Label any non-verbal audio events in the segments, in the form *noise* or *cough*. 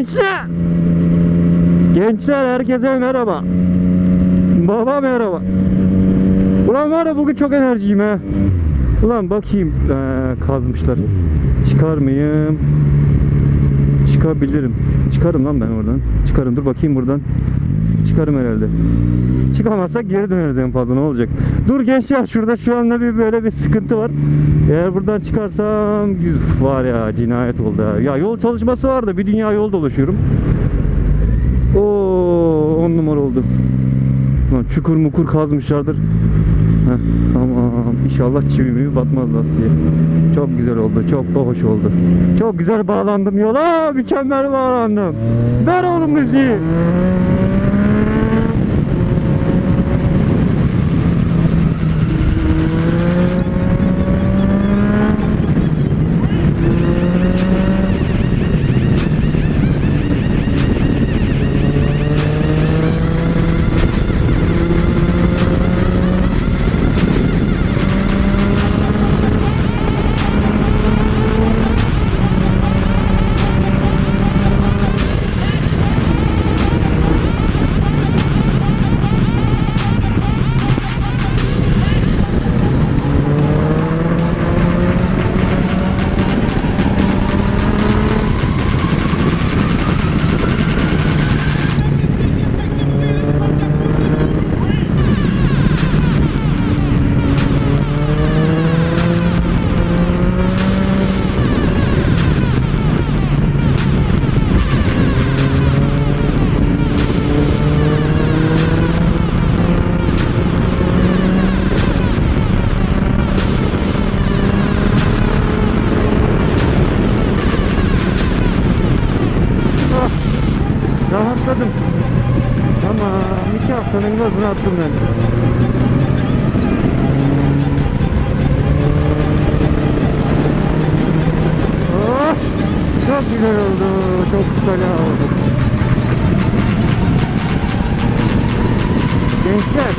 Gençler! Gençler herkese merhaba. Baba merhaba. Ulan var ya bugün çok enerjiyim ha. Ulan bakayım ee, kazmışlar. Çıkar mıyım? Çıkabilirim. Çıkarım lan ben oradan. Çıkarım. Dur bakayım buradan. Çıkarım herhalde. Çıkamazsak geri döneriz en fazla ne olacak? Dur gençler şurada şu anda bir böyle bir sıkıntı var. Eğer buradan çıkarsam yüz var ya cinayet oldu ha. Ya yol çalışması var da bir dünya yol dolaşıyorum. Oo on numara oldu. Lan çukur mukur kazmışlardır. İnşallah çivi mi batmaz lastiğe. Çok güzel oldu. Çok da hoş oldu. Çok güzel bağlandım yola. Mükemmel bağlandım. Ver oğlum müziği. Rahatladım. Tamam. iki haftanın gazını attım ben. Oh, çok güzel oldu. Çok güzel oldu. Gençler.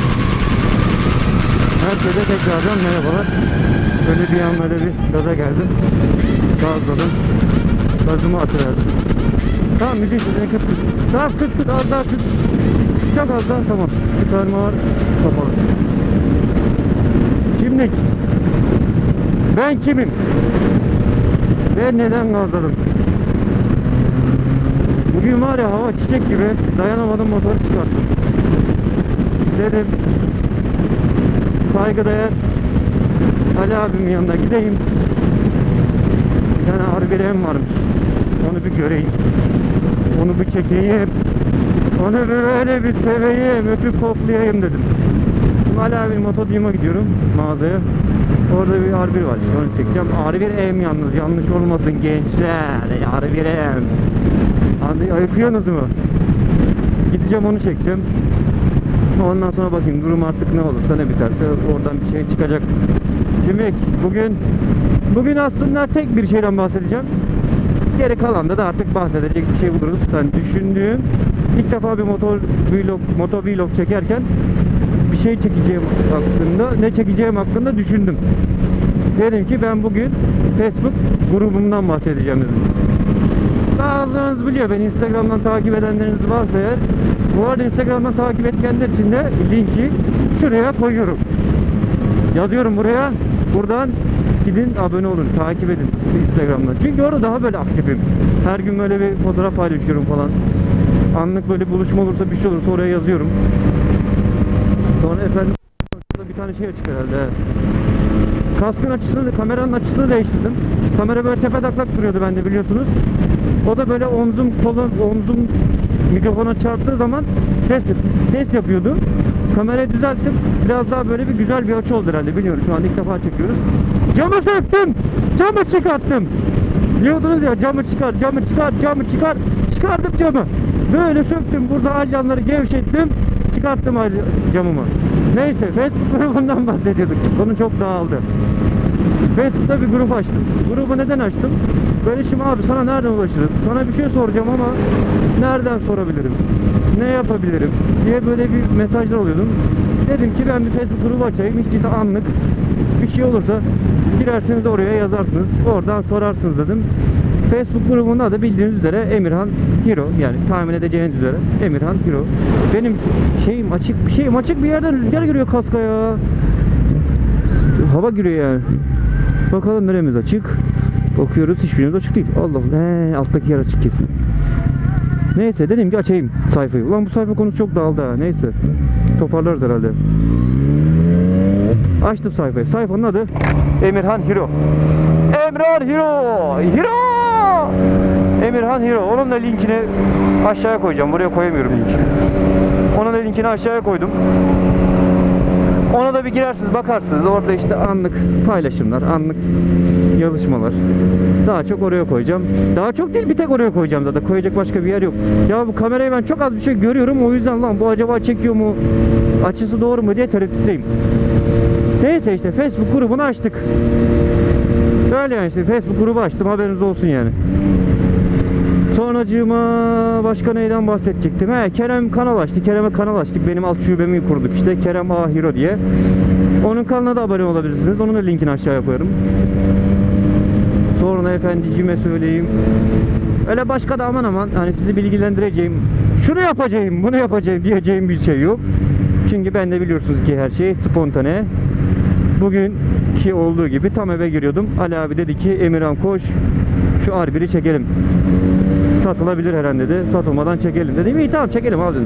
Herkese tekrardan merhabalar. Böyle bir an böyle bir gaza geldim. Gazladım. Gazımı atıverdim. Tamam müziği sesini kıs kıs. Tamam kıs kıs az daha kıs. Çok az daha tamam. Çıkarma var. Kapalı. Şimdi ben kimim? Ve neden gazladım? Bugün var ya hava çiçek gibi dayanamadım motoru çıkarttım. Dedim saygıdeğer Ali abimin yanına gideyim. Bir tane harbi varmış. Onu bir göreyim. Onu bir çekeyim. Onu bir böyle bir seveyim, öpüp koklayayım dedim. Şimdi Ali abinin motodyuma gidiyorum mağazaya. Orada bir R1 var işte onu çekeceğim. R1M yalnız yanlış olmasın gençler. R1M. Hadi ayıkıyorsunuz mu? Gideceğim onu çekeceğim. Ondan sonra bakayım durum artık ne olursa ne biterse oradan bir şey çıkacak. Şimdi bugün bugün aslında tek bir şeyden bahsedeceğim. Geri kalanda da artık bahsedecek bir şey buluruz. Ben düşündüğüm ilk defa bir motor vlog, motor vlog çekerken bir şey çekeceğim hakkında, ne çekeceğim hakkında düşündüm. Dedim ki ben bugün Facebook grubumdan bahsedeceğim dedim. Bazılarınız biliyor beni Instagram'dan takip edenleriniz varsa eğer bu arada Instagram'dan takip etkenler için de linki şuraya koyuyorum. Yazıyorum buraya. Buradan gidin abone olun, takip edin Instagram'dan. Çünkü orada daha böyle aktifim. Her gün böyle bir fotoğraf paylaşıyorum falan. Anlık böyle buluşma olursa bir şey olursa oraya yazıyorum. Sonra efendim bir tane şey açık herhalde. Kaskın açısını, kameranın açısını değiştirdim. Kamera böyle tepe taklak duruyordu bende biliyorsunuz. O da böyle omzum kolum, omzum mikrofona çarptığı zaman ses ses yapıyordu. Kamerayı düzelttim. Biraz daha böyle bir güzel bir açı oldu herhalde. Bilmiyorum şu an ilk defa çekiyoruz. Camı söktüm. Camı çıkarttım. Diyordunuz ya camı çıkar, camı çıkar, camı çıkar. Çıkardım camı. Böyle söktüm. Burada alyanları gevşettim. Çıkarttım camımı. Neyse Facebook grubundan *laughs* bahsediyorduk. Konu çok dağıldı. Facebook'ta bir grup açtım. Grubu neden açtım? Böyle şimdi abi sana nereden ulaşırız? Sana bir şey soracağım ama nereden sorabilirim? Ne yapabilirim? diye böyle bir mesajlar alıyordum. Dedim ki ben bir Facebook grubu açayım. Hiç değilse anlık şey olursa girersiniz oraya yazarsınız. Oradan sorarsınız dedim. Facebook grubunda da bildiğiniz üzere Emirhan Hero yani tahmin edeceğiniz üzere Emirhan Hero. Benim şeyim açık bir şeyim açık bir yerden rüzgar giriyor kaska ya. Hava giriyor yani. Bakalım neremiz açık. Bakıyoruz hiçbirimiz açık değil. Allah. He, alttaki yer açık kesin. Neyse dedim ki açayım sayfayı. Ulan bu sayfa konusu çok dağıldı ha. Neyse. Toparlarız herhalde. Açtım sayfayı. Sayfanın adı Emirhan Hero. Emirhan Hero! Hero! Emirhan Hero. Onun da linkini aşağıya koyacağım. Buraya koyamıyorum linki. Onun da linkini aşağıya koydum. Ona da bir girersiniz bakarsınız. Orada işte anlık paylaşımlar, anlık yazışmalar. Daha çok oraya koyacağım. Daha çok değil bir tek oraya koyacağım zaten. Koyacak başka bir yer yok. Ya bu kamerayı ben çok az bir şey görüyorum. O yüzden lan bu acaba çekiyor mu? Açısı doğru mu diye tereddütteyim. Neyse işte Facebook grubunu açtık. Öyle yani işte Facebook grubu açtım haberiniz olsun yani. Sonracığıma başka neyden bahsedecektim? He, Kerem kanal açtı. Kerem'e kanal açtık. Benim alt şubemi kurduk işte. Kerem A Hero diye. Onun kanalına da abone olabilirsiniz. Onun da linkini aşağıya koyarım. Sonra efendicime söyleyeyim. Öyle başka da aman aman hani sizi bilgilendireceğim. Şunu yapacağım, bunu yapacağım diyeceğim bir şey yok. Çünkü ben de biliyorsunuz ki her şey spontane. Bugünkü olduğu gibi tam eve giriyordum. Ali abi dedi ki Emirhan koş şu R1'i çekelim. Satılabilir herhalde dedi. Satılmadan çekelim dedim. İyi tamam çekelim abi.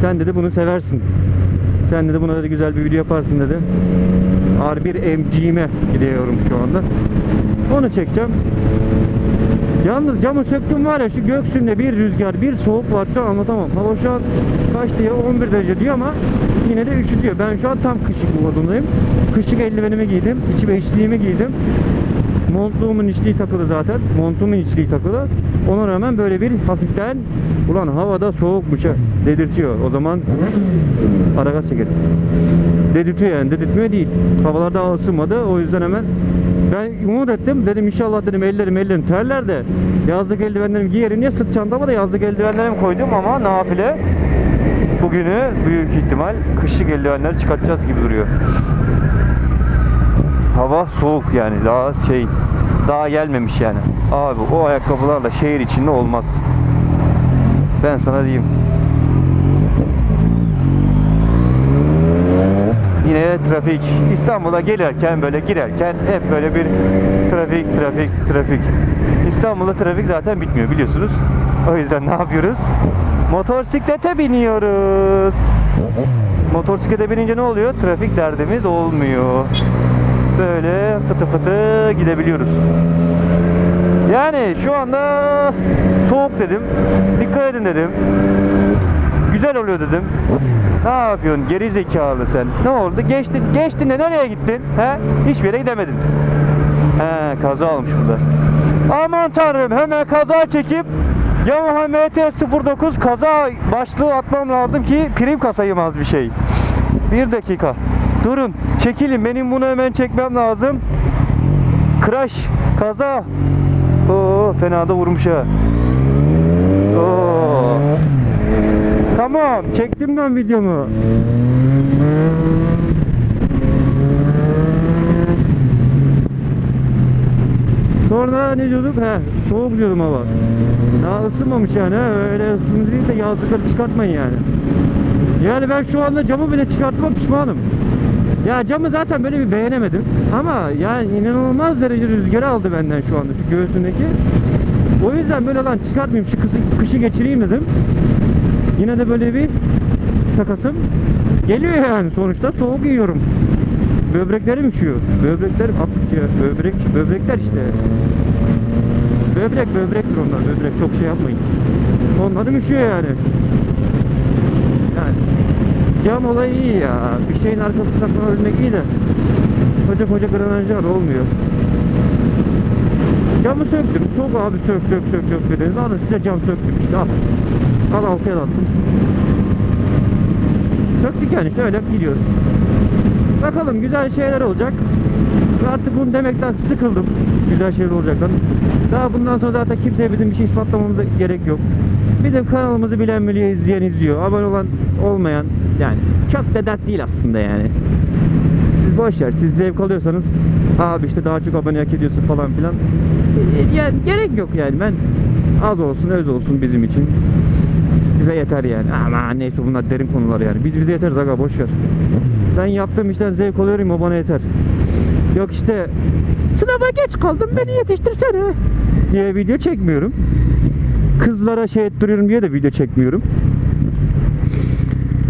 Sen dedi bunu seversin. Sen dedi buna dedi güzel bir video yaparsın dedi. R1 MG'ime gidiyorum şu anda. Onu çekeceğim. Yalnız camı söktüm var ya şu göksünde bir rüzgar bir soğuk var şu an anlatamam. Hava şu an kaç diye 11 derece diyor ama yine de üşütüyor. Ben şu an tam kışlık modundayım. Kışlık eldivenimi giydim. içime içliğimi giydim. Montluğumun içliği takılı zaten. Montumun içliği takılı. Ona rağmen böyle bir hafiften ulan havada soğukmuş ha dedirtiyor. O zaman ara gaz çekeriz. Dedirtiyor yani. Dedirtmiyor değil. Havalar daha ısınmadı. O yüzden hemen ben umut ettim. Dedim inşallah dedim ellerim ellerim terler de yazlık eldivenlerimi giyerim diye sırt çantama da yazlık eldivenlerimi koydum ama nafile bugünü büyük ihtimal kışlık eldivenler çıkartacağız gibi duruyor. Hava soğuk yani daha şey daha gelmemiş yani. Abi o ayakkabılarla şehir içinde olmaz. Ben sana diyeyim. Yine trafik. İstanbul'a gelirken böyle girerken hep böyle bir trafik, trafik, trafik. İstanbul'da trafik zaten bitmiyor biliyorsunuz. O yüzden ne yapıyoruz? Motosiklete biniyoruz. Motosiklete binince ne oluyor? Trafik derdimiz olmuyor. Böyle fıtı fıtı gidebiliyoruz. Yani şu anda soğuk dedim. Dikkat edin dedim. Güzel oluyor dedim. Ne yapıyorsun geri zekalı sen? Ne oldu? Geçtin, geçtin de nereye gittin? He? Hiçbir yere gidemedin. He, kaza olmuş burada. Aman tanrım hemen kaza çekip Yamaha MT-09 kaza başlığı atmam lazım ki prim kasayım az bir şey. Bir dakika. Durun. Çekilin. Benim bunu hemen çekmem lazım. Crash. Kaza. Oo, fena da vurmuş ha. Oo. Tamam. Çektim ben videomu. Sonra ne diyorduk? He, soğuk diyordum hava. Daha ısınmamış yani. he. Öyle ısındı değil de yazlıkları çıkartmayın yani. Yani ben şu anda camı bile çıkartma pişmanım. Ya camı zaten böyle bir beğenemedim. Ama yani inanılmaz derece rüzgar aldı benden şu anda şu göğsündeki. O yüzden böyle lan çıkartmayayım şu kışı, kışı geçireyim dedim. Yine de böyle bir takasım geliyor yani sonuçta soğuk yiyorum. Böbreklerim üşüyor. Böbreklerim. Böbrek, böbrekler işte. Böbrek, böbrektir onlar. Böbrek çok şey yapmayın. Onlarım üşüyor yani. Yani cam olayı iyi ya. Bir şeyin arkası saklanabilmek iyi de koca koca granajlar olmuyor. Camı söktüm. Çok abi sök sök sök sök dediniz. Alın size cam söktüm işte al. Al altıya attım. Söktük yani işte öyle gidiyoruz. Bakalım güzel şeyler olacak. Artık bunu demekten sıkıldım. Güzel şeyler olacaklar. Daha bundan sonra zaten kimseye bizim bir şey ispatlamamıza gerek yok. Bizim kanalımızı bilen biliyor, izleyen izliyor. Abone olan olmayan yani çok da dert değil aslında yani. Siz boş ver siz zevk alıyorsanız abi işte daha çok abone hak ediyorsun falan filan. E, Yani gerek yok yani ben az olsun öz olsun bizim için. Bize yeter yani. Ama neyse bunlar derin konular yani. Biz bize yeteriz aga boş ver. Ben yaptığım işten zevk alıyorum o bana yeter. Yok işte sınava geç kaldım beni yetiştirsene diye video çekmiyorum. Kızlara şey ettiriyorum diye de video çekmiyorum.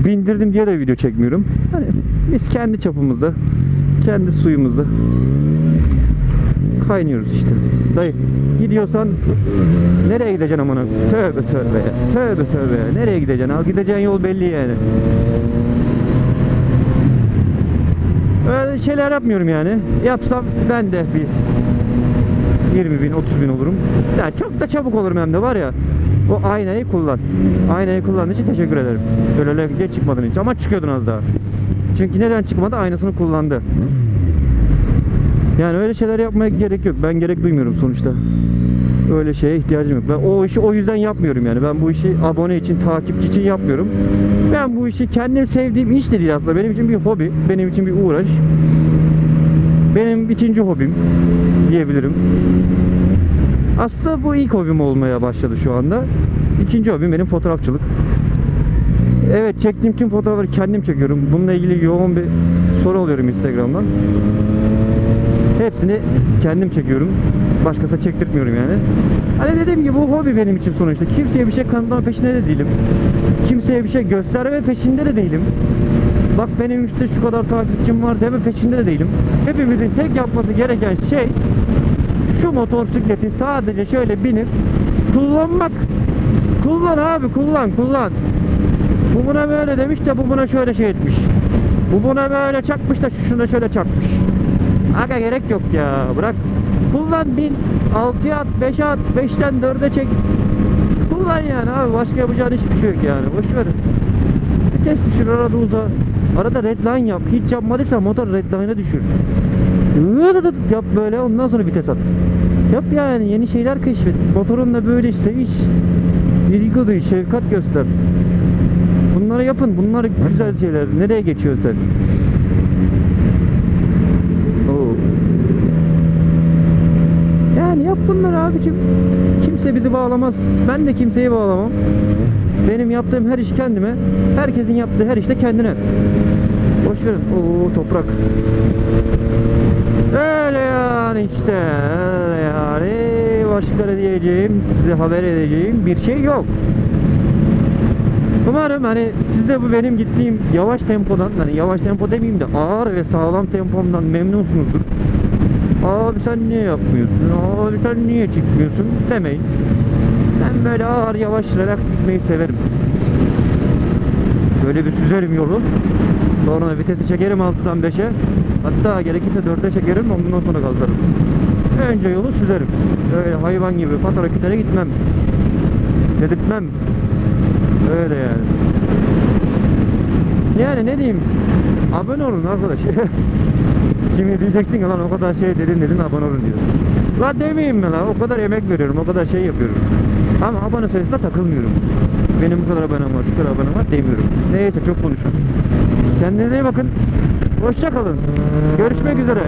Bindirdim diye de video çekmiyorum. Hani biz kendi çapımızda, kendi suyumuzda kaynıyoruz işte. Dayı gidiyorsan nereye gideceksin amına? Tövbe tövbe ya. Tövbe tövbe ya. Nereye gideceksin? Al gideceğin yol belli yani. Öyle şeyler yapmıyorum yani. Yapsam ben de bir 20 bin 30 bin olurum. Yani çok da çabuk olurum hem de var ya. O aynayı kullan. Aynayı kullandığın için teşekkür ederim. Öyle öyle çıkmadın hiç ama çıkıyordun az daha. Çünkü neden çıkmadı? Aynasını kullandı. Yani öyle şeyler yapmaya gerek yok. Ben gerek duymuyorum sonuçta. Öyle şeye ihtiyacım yok. Ben o işi o yüzden yapmıyorum yani. Ben bu işi abone için, takipçi için yapmıyorum. Ben bu işi kendim sevdiğim iş de değil aslında. Benim için bir hobi, benim için bir uğraş. Benim ikinci hobim diyebilirim. Aslında bu ilk hobim olmaya başladı şu anda. İkinci hobim benim fotoğrafçılık. Evet çektiğim tüm fotoğrafları kendim çekiyorum. Bununla ilgili yoğun bir soru alıyorum Instagram'dan. Hepsini kendim çekiyorum. Başkası çektirtmiyorum yani. Hani dediğim gibi bu hobi benim için sonuçta. Kimseye bir şey kanıtlama peşinde de değilim. Kimseye bir şey gösterme peşinde de değilim. Bak benim işte şu kadar takipçim var deme peşinde de değilim. Hepimizin tek yapması gereken şey şu motosikleti sadece şöyle binip kullanmak. Kullan abi kullan kullan. Bu buna böyle demiş de bu buna şöyle şey etmiş. Bu buna böyle çakmış da şu şuna şöyle çakmış. Aga gerek yok ya bırak. Kullan bin. 6'ya at 5'e at 5'ten 4'e çek. Kullan yani abi başka yapacağın hiçbir şey yok yani. Boş ver. Vites düşür arada uza. Arada redline yap. Hiç yapmadıysan motor redline'a düşür. Yap böyle ondan sonra vites at. Yap yani yeni şeyler keşfet. Motorunla böyle seviş. İlgi duy, şefkat göster. Bunları yapın. Bunlar güzel şeyler. Nereye geçiyorsun sen? Oo. Yani yap bunları abicim. Kimse bizi bağlamaz. Ben de kimseyi bağlamam. Benim yaptığım her iş kendime. Herkesin yaptığı her iş de kendine. Boş verin. Oo toprak. Öyle yani işte. Öyle yani. Başka ne diyeceğim, size haber edeceğim bir şey yok. Umarım hani siz bu benim gittiğim yavaş tempodan, hani yavaş tempo demeyeyim de ağır ve sağlam tempomdan memnunsunuzdur. Abi sen niye yapmıyorsun? Abi sen niye çıkmıyorsun? Demeyin. Ben böyle ağır yavaş relax gitmeyi severim. Böyle bir süzerim yolu. Sonra vitesi çekerim 6'dan 5'e. Hatta gerekirse 4'e çekerim ondan sonra kalkarım. Önce yolu süzerim. Öyle hayvan gibi patara kütere gitmem. Dedirtmem. Öyle yani. Yani ne diyeyim? Abone olun arkadaş. *laughs* Şimdi diyeceksin ki lan o kadar şey dedin dedin abone olun diyorsun. La demeyeyim mi lan? O kadar emek veriyorum, o kadar şey yapıyorum. Ama abone sayısına takılmıyorum. Benim bu kadar abonem var, şu kadar abonem var demiyorum. Neyse çok konuşuyorum. Kendinize iyi bakın. Hoşça kalın. Görüşmek üzere.